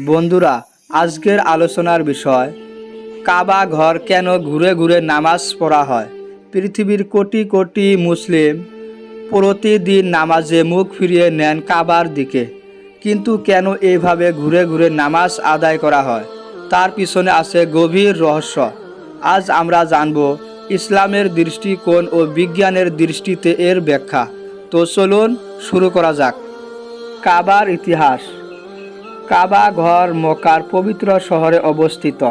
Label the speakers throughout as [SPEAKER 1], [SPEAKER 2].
[SPEAKER 1] বন্ধুরা, আজকের আলোচনার বিষয়, কাবা ঘর কেন ঘুরে ঘুরে নামাজ পড়া হয়? পৃথিবীর কোটি কোটি মুসলিম প্রতিদিন নামাজে মুখ ফিরিয়ে নেন কাবার দিকে। কিন্তু কেন এইভাবে ঘুরে ঘুরে নামাজ আদায় করা হয়? তার পিছনে আছে গভীর রহস্য। আজ আমরা জানব ইসলামের দৃষ্টিকোণ ও বিজ্ঞানের দৃষ্টিতে এর ব্যাখ্যা। তো চলুন শুরু করা যাক। কাবার ইতিহাস। কাবা ঘর মক্কার পবিত্র শহরে অবস্থিত।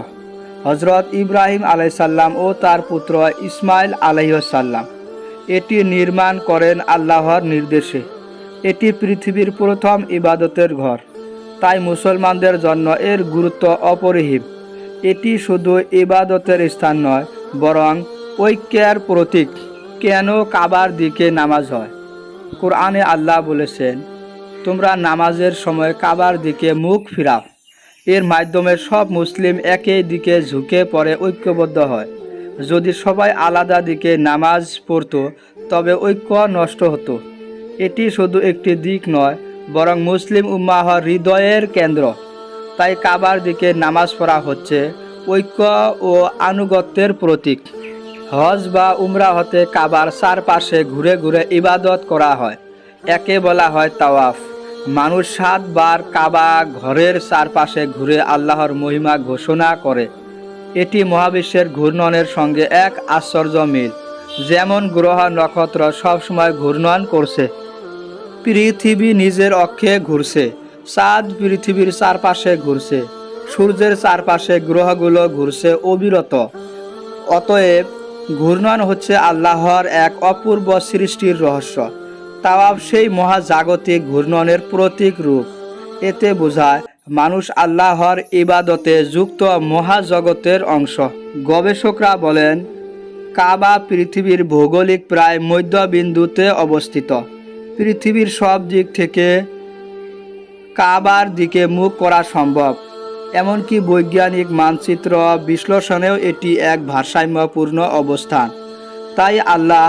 [SPEAKER 1] হজরত ইব্রাহিম আলাইসাল্লাম ও তার পুত্র ইসমাইল আলাইসাল্লাম এটি নির্মাণ করেন আল্লাহর নির্দেশে। এটি পৃথিবীর প্রথম ইবাদতের ঘর। তাই মুসলমানদের জন্য এর গুরুত্ব অপরিহীম এটি শুধু ইবাদতের স্থান নয়, বরং ঐক্যের প্রতীক। কেন কাবার দিকে নামাজ হয়? কোরআনে আল্লাহ বলেছেন তোমরা নামাজের সময় কাবার দিকে মুখ ফিরাও। এর মাধ্যমে সব মুসলিম একই দিকে ঝুঁকে পড়ে ঐক্যবদ্ধ হয়। যদি সবাই আলাদা দিকে নামাজ পড়তো, তবে ঐক্য নষ্ট হতো। এটি শুধু একটি দিক নয়, বরং মুসলিম উম্মাহ হৃদয়ের কেন্দ্র। তাই কাবার দিকে নামাজ পড়া হচ্ছে ঐক্য ও আনুগত্যের প্রতীক। হজ বা উমরা হতে কাবার চারপাশে ঘুরে ঘুরে ইবাদত করা হয়। একে বলা হয় তাওয়াফ। মানুষ সাতবার কাবা ঘরের চারপাশে ঘুরে আল্লাহর মহিমা ঘোষণা করে। এটি মহাবিশ্বের ঘূর্ণনের সঙ্গে এক আশ্চর্য মিল, যেমন গ্রহ নক্ষত্র সবসময় ঘূর্ণন করছে। পৃথিবী নিজের অক্ষে ঘুরছে চাঁদ পৃথিবীর চারপাশে ঘুরছে, সূর্যের চারপাশে গ্রহগুলো ঘুরছে অবিরত। অতএব ঘূর্ণন হচ্ছে আল্লাহর এক অপূর্ব সৃষ্টির রহস্য। তাওয়াব সেই মহাজাগতিক ঘূর্ণনের প্রতীক রূপ। এতে বোঝায়, মানুষ আল্লাহর ইবাদতে যুক্ত মহাজগতের অংশ। গবেষকরা বলেন, কাবা পৃথিবীর ভৌগোলিক প্রায় মধ্যবিন্দুতে অবস্থিত। পৃথিবীর সব দিক থেকে কাবার দিকে মুখ করা সম্ভব। এমনকি বৈজ্ঞানিক মানচিত্র বিশ্লেষণেও এটি এক ভারসাম্যপূর্ণ অবস্থান। তাই আল্লাহ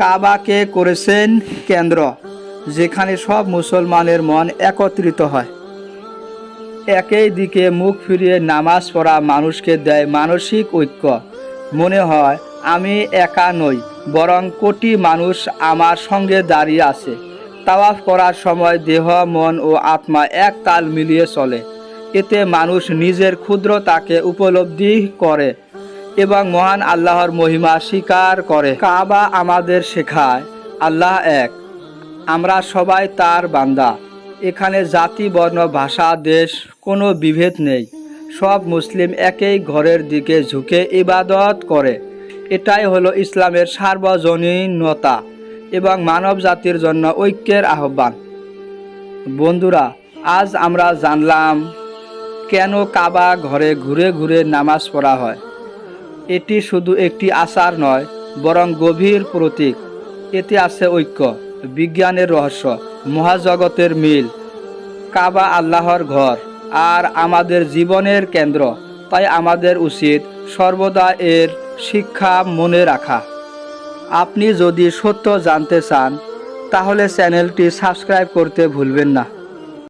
[SPEAKER 1] কাবাকে করেছেন কেন্দ্র, যেখানে সব মুসলমানের মন একত্রিত হয়। একই দিকে মুখ ফিরিয়ে নামাজ পড়া মানুষকে দেয় মানসিক ঐক্য। মনে হয়, আমি একা নই, বরং কোটি মানুষ আমার সঙ্গে দাঁড়িয়ে আছে। তাওয়াফ করার সময় দেহ, মন ও আত্মা এক তাল মিলিয়ে চলে। এতে মানুষ নিজের ক্ষুদ্রতাকে উপলব্ধি করে। এবং মহান আল্লাহর মহিমা স্বীকার করে। কাবা আমাদের শেখায়, আল্লাহ এক, আমরা সবাই তার বান্দা। এখানে জাতি, বর্ণ, ভাষা, দেশ, কোনো বিভেদ নেই। সব মুসলিম একই ঘরের দিকে ঝুঁকে ইবাদত করে। এটাই হলো ইসলামের সার্বজনীনতা এবং মানব জাতির জন্য ঐক্যের আহ্বান। বন্ধুরা, আজ আমরা জানলাম কেন কাবা ঘরে ঘুরে ঘুরে নামাজ পড়া হয়। এটি শুধু একটি আচার নয়, বরং গভীর প্রতীক। এতে আছে ঐক্য, বিজ্ঞানের রহস্য, মহাজগতের মিল। কাবা আল্লাহর ঘর, আর আমাদের জীবনের কেন্দ্র। তাই আমাদের উচিত সর্বদা এর শিক্ষা মনে রাখা। আপনি যদি সত্য জানতে চান, তাহলে চ্যানেলটি সাবস্ক্রাইব করতে ভুলবেন না।